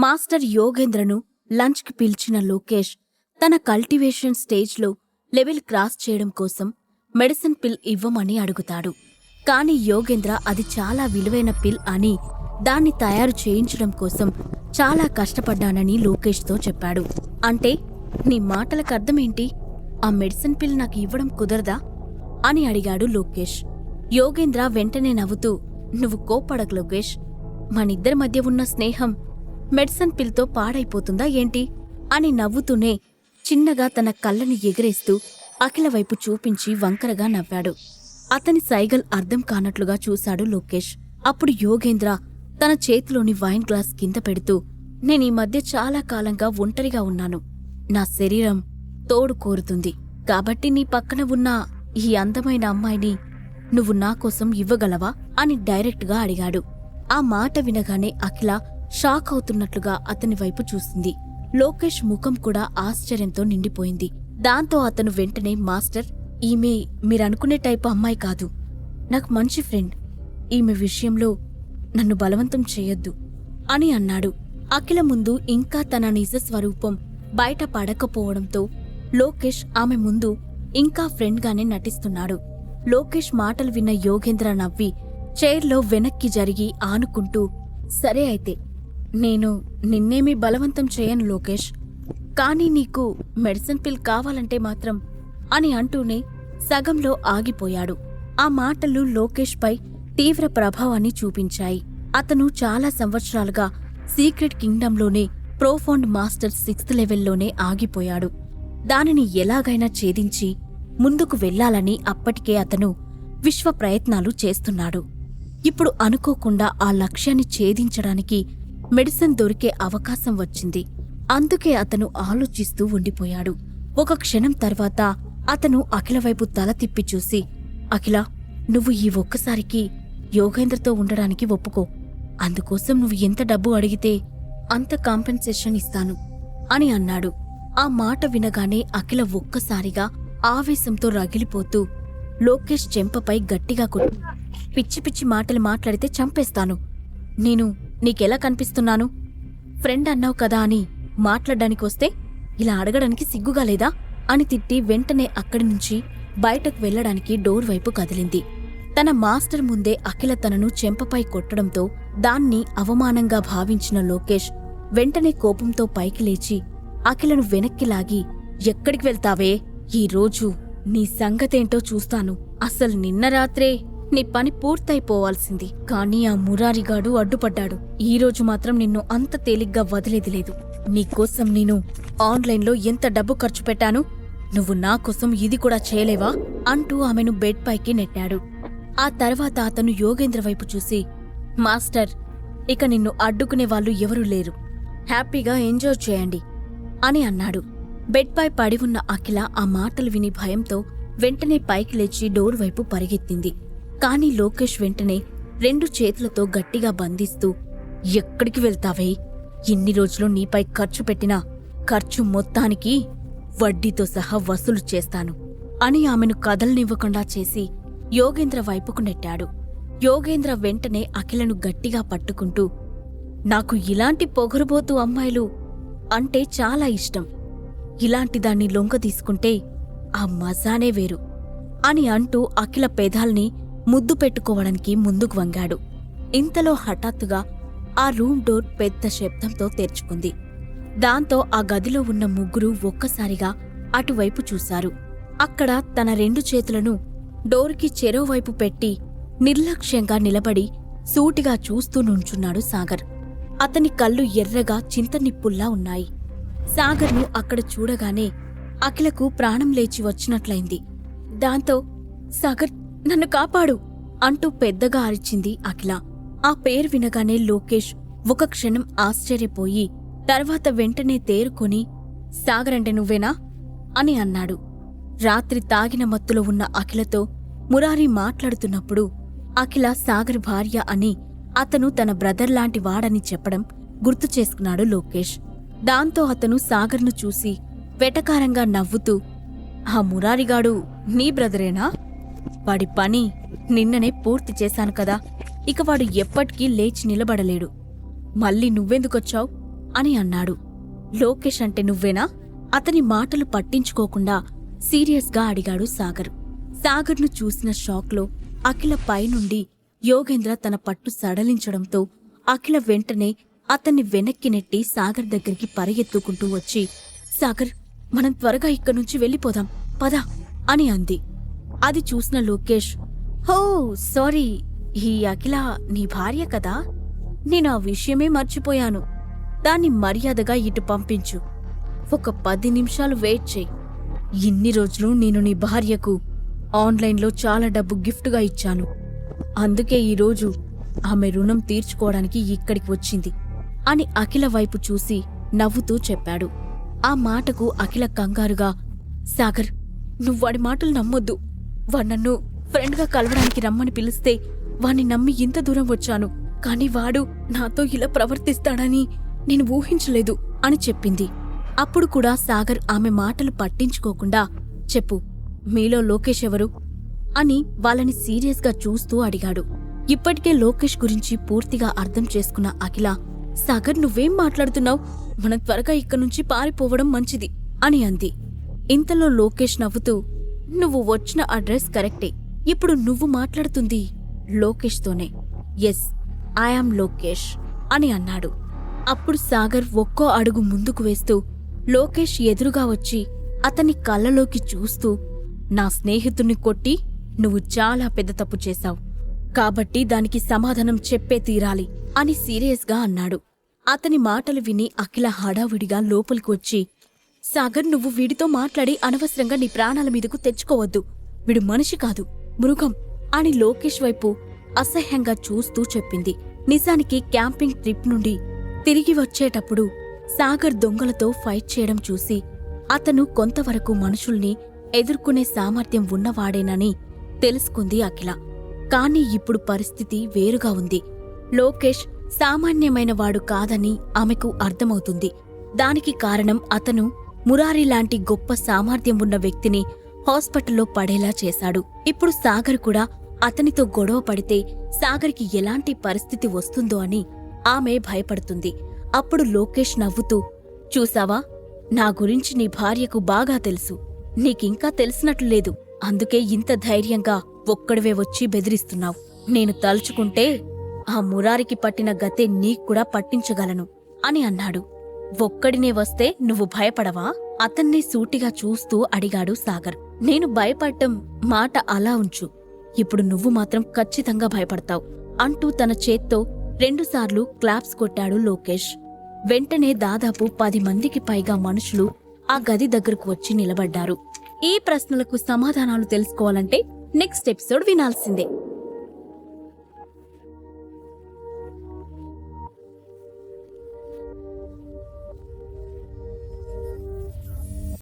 Master యోగేంద్రను లంచ్కి పిలిచిన లోకేష్ తన కల్టివేషన్ స్టేజ్లో లెవెల్ క్రాస్ చేయడం కోసం మెడిసిన్ పిల్ ఇవ్వమని అడుగుతాడు. కాని యోగేంద్ర అది చాలా విలువైన పిల్ అని దాన్ని తయారు చేయించడం కోసం చాలా కష్టపడ్డానని లోకేష్తో చెప్పాడు. అంటే నీ మాటలకు అర్థమేంటి? ఆ మెడిసిన్ పిల్ నాకు ఇవ్వడం కుదరదా? అని అడిగాడు లోకేష్. యోగేంద్ర వెంటనే నవ్వుతూ నువ్వు కోప్పడకు లోకేష్. మనిద్దరి మధ్య ఉన్న స్నేహం మెడిసిన్ పిల్తో పాడైపోతుందా ఏంటి? అని నవ్వుతూనే చిన్నగా తన కళ్ళని ఎగిరేస్తూ అఖిల వైపు చూపించి వంకరగా నవ్వాడు. అతని సైగల్ అర్థం కానట్లుగా చూశాడు లోకేష్. అప్పుడు యోగేంద్ర తన చేతిలోని వైన్ గ్లాస్ కింద పెడుతూ నేనీ మధ్య చాలా కాలంగా ఒంటరిగా ఉన్నాను. నా శరీరం తోడు కోరుతుంది. కాబట్టి నీ పక్కన ఉన్న ఈ అందమైన అమ్మాయిని నువ్వు నా కోసం ఇవ్వగలవా? అని డైరెక్ట్గా అడిగాడు. ఆ మాట వినగానే అఖిల షాక్ అవుతున్నట్లుగా అతని వైపు చూసింది. లోకేష్ ముఖం కూడా ఆశ్చర్యంతో నిండిపోయింది. దాంతో అతను వెంటనే మాస్టర్ ఈమె మీరనుకునే టైపు అమ్మాయి కాదు. నాకు మంచి ఫ్రెండ్. ఈమె విషయంలో నన్ను బలవంతం చేయొద్దు అని అన్నాడు. అఖిల ముందు ఇంకా తన నిజ స్వరూపం బయట పడకపోవడంతో లోకేష్ ఆమె ముందు ఇంకా ఫ్రెండ్గానే నటిస్తున్నాడు. లోకేష్ మాటలు విన్న యోగేంద్ర నవ్వి చైర్లో వెనక్కి జరిగి ఆనుకుంటూ సరే అయితే నేను నిన్నేమీ బలవంతం చేయను లోకేష్. కానీ నీకు మెడిసిన్ పిల్ కావాలంటే మాత్రం అని అంటూనే సగంలో ఆగిపోయాడు. ఆ మాటలు లోకేష్పై తీవ్ర ప్రభావాన్ని చూపించాయి. అతను చాలా సంవత్సరాలుగా సీక్రెట్ కింగ్డంలోనే ప్రోఫౌండ్ మాస్టర్ సిక్స్త్ లెవెల్లోనే ఆగిపోయాడు. దానిని ఎలాగైనా ఛేదించి ముందుకు వెళ్ళాలని అప్పటికే అతను విశ్వ ప్రయత్నాలు చేస్తున్నాడు. ఇప్పుడు అనుకోకుండా ఆ లక్ష్యాన్ని ఛేదించడానికి మెడిసిన్ దొరికే అవకాశం వచ్చింది. అందుకే అతను ఆలోచిస్తూ ఉండిపోయాడు. ఒక క్షణం తర్వాత అతను అఖిల వైపు తల తిప్పి చూసి అఖిల నువ్వు ఈ ఒక్కసారికి యోగేంద్రతో ఉండడానికి ఒప్పుకో. అందుకోసం నువ్వు ఎంత డబ్బు అడిగితే అంత కాంపెన్సేషన్ ఇస్తాను అని అన్నాడు. ఆ మాట వినగానే అఖిల ఒక్కసారిగా ఆవేశంతో రగిలిపోతూ లోకేష్ చెంపపై గట్టిగా కొట్టు పిచ్చి పిచ్చి మాటలు మాట్లాడితే చంపేస్తాను. నేను నీకెలా కనిపిస్తున్నాను? ఫ్రెండ్ అన్నావు కదా అని మాట్లాడడానికొస్తే ఇలా అడగడానికి సిగ్గుగా లేదా? అని తిట్టి వెంటనే అక్కడి నుంచి బయటకు వెళ్ళడానికి డోర్ వైపు కదిలింది. తన మాస్టర్ ముందే అఖిల తనను చెంపపై కొట్టడంతో దాన్ని అవమానంగా భావించిన లోకేష్ వెంటనే కోపంతో పైకి లేచి అఖిలను వెనక్కి లాగి ఎక్కడికి వెళ్తావే? ఈ రోజు నీ సంగతేంటో చూస్తాను. అసలు నిన్న రాత్రే నీ పని పూర్తయిపోవాల్సింది. కానీ ఆ మురారిగాడు అడ్డుపడ్డాడు. ఈ రోజు మాత్రం నిన్ను అంత తేలిగ్గా వదిలేది లేదు. నీకోసం నేను ఆన్లైన్లో ఎంత డబ్బు ఖర్చు పెట్టాను నువ్వు నా కోసం ఇది కూడా చేయలేవా? అంటూ ఆమెను బెడ్ పైకి నెట్టాడు. ఆ తర్వాత అతను యోగేంద్ర వైపు చూసి మాస్టర్ ఇక నిన్ను అడ్డుకునే వాళ్ళు ఎవరూ లేరు. హ్యాపీగా ఎంజాయ్ చేయండి అని అన్నాడు. బెడ్పై పడి ఉన్న అఖిల ఆ మాటలు విని భయంతో వెంటనే పైకి లేచి డోర్ వైపు పరిగెత్తింది. కాని లోకేష్ వెంటనే రెండు చేతులతో గట్టిగా బంధిస్తూ ఎక్కడికి వెళ్తావే? ఇన్ని రోజులు నీపై ఖర్చు పెట్టిన ఖర్చు మొత్తానికి వడ్డీతో సహా వసూలు చేస్తాను అని ఆమెను కదలనివ్వకుండా చేసి యోగేంద్ర వైపుకు నెట్టాడు. యోగేంద్ర వెంటనే అఖిలను గట్టిగా పట్టుకుంటూ నాకు ఇలాంటి పొగరుబోతు అమ్మాయిలు అంటే చాలా ఇష్టం. ఇలాంటి దాన్ని లొంగ తీసుకుంటే ఆ మజానే వేరు అని అంటూ అఖిల పెదాల్ని ముద్దు పెట్టుకోవడానికి ముందుకు వంగాడు. ఇంతలో హఠాత్తుగా ఆ రూమ్ డోర్ పెద్ద శబ్దంతో తెరుచుకుంది. దాంతో ఆ గదిలో ఉన్న ముగ్గురు ఒక్కసారిగా అటువైపు చూశారు. అక్కడ తన రెండు చేతులను డోర్కి చెరోవైపు పెట్టి నిర్లక్ష్యంగా నిలబడి సూటిగా చూస్తూ నుంచున్నాడు సాగర్. అతని కళ్ళు ఎర్రగా చింతనిప్పుల్లా ఉన్నాయి. సాగర్ను అక్కడ చూడగానే అఖిలకు ప్రాణం లేచి వచ్చినట్లయింది. దాంతో సాగర్ నన్ను కాపాడు అంటూ పెద్దగా అరిచింది అఖిల. ఆ పేరు వినగానే లోకేష్ ఒక క్షణం ఆశ్చర్యపోయి తర్వాత వెంటనే తేరుకొని సాగరండి నువ్వేనా? అని అన్నాడు. రాత్రి తాగిన మత్తులో ఉన్న అఖిలతో మురారి మాట్లాడుతున్నప్పుడు అఖిల సాగర్ భార్య అని అతను తన బ్రదర్ లాంటి వాడని చెప్పడం గుర్తు చేసుకున్నాడు లోకేష్. దాంతో అతను సాగర్ను చూసి వెటకారంగా నవ్వుతూ ఆ మురారిగాడు నీ బ్రదరేనా? వాడి పని నిన్ననే పూర్తి చేశాను కదా. ఇక వాడు ఎప్పటికీ లేచి నిలబడలేడు. మళ్ళీ నువ్వెందుకొచ్చావు? అని అన్నాడు. లోకేష్ అంటే నువ్వేనా? అతని మాటలు పట్టించుకోకుండా సీరియస్గా అడిగాడు సాగర్. సాగర్ను చూసిన షాక్లో అఖిల పైనుండి యోగేంద్ర తన పట్టు సడలించడంతో అఖిల వెంటనే అతన్ని వెనక్కి నెట్టి సాగర్ దగ్గరికి పరిగెత్తుకుంటూ వచ్చి సాగర్ మనం త్వరగా ఇక్కడి నుంచి వెళ్ళిపోదాం. పద అని అంది. అది చూసిన లోకేష్ హో సారీ ఈ అఖిల నీ భార్య కదా? నేను ఆ విషయమే మర్చిపోయాను. దాన్ని మర్యాదగా ఇటు పంపించు. ఒక పది నిమిషాలు వెయిట్ చేయి. ఇన్ని రోజులు నేను నీ భార్యకు ఆన్లైన్లో చాలా డబ్బు గిఫ్ట్గా ఇచ్చాను. అందుకే ఈరోజు ఆమె రుణం తీర్చుకోవడానికి ఇక్కడికి వచ్చింది అని అఖిల వైపు చూసి నవ్వుతూ చెప్పాడు. ఆ మాటకు అఖిల కంగారుగా సాగర్ నువ్వాడి మాటలు నమ్మొద్దు. వాడు నన్ను ఫ్రెండ్గా కలవడానికి రమ్మని పిలిస్తే వాణ్ణి నమ్మి ఇంత దూరం వచ్చాను. కాని వాడు నాతో ఇలా ప్రవర్తిస్తాడని నేను ఊహించలేదు అని చెప్పింది. అప్పుడు కూడా సాగర్ ఆమె మాటలు పట్టించుకోకుండా చెప్పు మీలో లోకేష్ ఎవరు? అని వాళ్ళని సీరియస్గా చూస్తూ అడిగాడు. ఇప్పటికే లోకేష్ గురించి పూర్తిగా అర్థం చేసుకున్న అఖిల సాగర్ నువ్వేం మాట్లాడుతున్నావు? మనం త్వరగా ఇక్కడి నుంచి పారిపోవడం మంచిది అని అంది. ఇంతలో లోకేష్ నవ్వుతూ నువ్వు వచ్చిన అడ్రస్ కరెక్టే. ఇప్పుడు నువ్వు మాట్లాడుతుంది లోకేష్తోనే. ఎస్ ఐఆమ్ లోకేష్ అని అన్నాడు. అప్పుడు సాగర్ ఒక్కో అడుగు ముందుకు వేస్తూ లోకేష్ ఎదురుగా వచ్చి అతని కళ్ళలోకి చూస్తూ నా స్నేహితుణ్ణి కొట్టి నువ్వు చాలా పెద్ద తప్పు చేశావు. కాబట్టి దానికి సమాధానం చెప్పే తీరాలి అని సీరియస్గా అన్నాడు. అతని మాటలు విని అఖిల హడావిడిగా లోపలికి వచ్చి సాగర్ నువ్వు వీడితో మాట్లాడి అనవసరంగా నీ ప్రాణాల మీదకు తెచ్చుకోవద్దు. వీడు మనిషి కాదు మృగం అని లోకేష్ వైపు అసహ్యంగా చూస్తూ చెప్పింది. నిజానికి క్యాంపింగ్ ట్రిప్ నుండి తిరిగి వచ్చేటప్పుడు సాగర్ దొంగలతో ఫైట్ చేయడం చూసి అతను కొంతవరకు మనుషుల్ని ఎదుర్కొనే సామర్థ్యం ఉన్నవాడేనని తెలుసుకుంది అఖిల. కాని ఇప్పుడు పరిస్థితి వేరుగా ఉంది. లోకేష్ సామాన్యమైన వాడు కాదని ఆమెకు అర్థమవుతుంది. దానికి కారణం అతను మురారి లాంటి గొప్ప సామర్థ్యం ఉన్న వ్యక్తిని హాస్పిటల్లో పడేలా చేశాడు. ఇప్పుడు సాగర్ కూడా అతనితో గొడవ పడితే సాగర్కి ఎలాంటి పరిస్థితి వస్తుందో అని ఆమె భయపడుతుంది. అప్పుడు లోకేష్ నవ్వుతూ చూసావా నా గురించి నీ భార్యకు బాగా తెలుసు. నీకింకా తెలిసినట్లు లేదు. అందుకే ఇంత ధైర్యంగా ఒక్కడివే వచ్చి బెదిరిస్తున్నావు. నేను తలుచుకుంటే ఆ మురారికి పట్టిన గతే నీక్కూడా పట్టించగలను అని అన్నాడు. ఒక్కడినే వస్తే నువ్వు భయపడవా? అతన్నే సూటిగా చూస్తూ అడిగాడు సాగర్. నేను భయపడ్డం మాట అలా ఉంచు. ఇప్పుడు నువ్వు మాత్రం ఖచ్చితంగా భయపడతావు అంటూ తన చేత్తో రెండుసార్లు క్లాప్స్ కొట్టాడు లోకేష్. వెంటనే దాదాపు పది మందికి పైగా మనుషులు ఆ గది దగ్గరకు వచ్చి నిలబడ్డారు. ఈ ప్రశ్నలకు సమాధానాలు తెలుసుకోవాలంటే నెక్స్ట్ ఎపిసోడ్ వినాల్సిందే.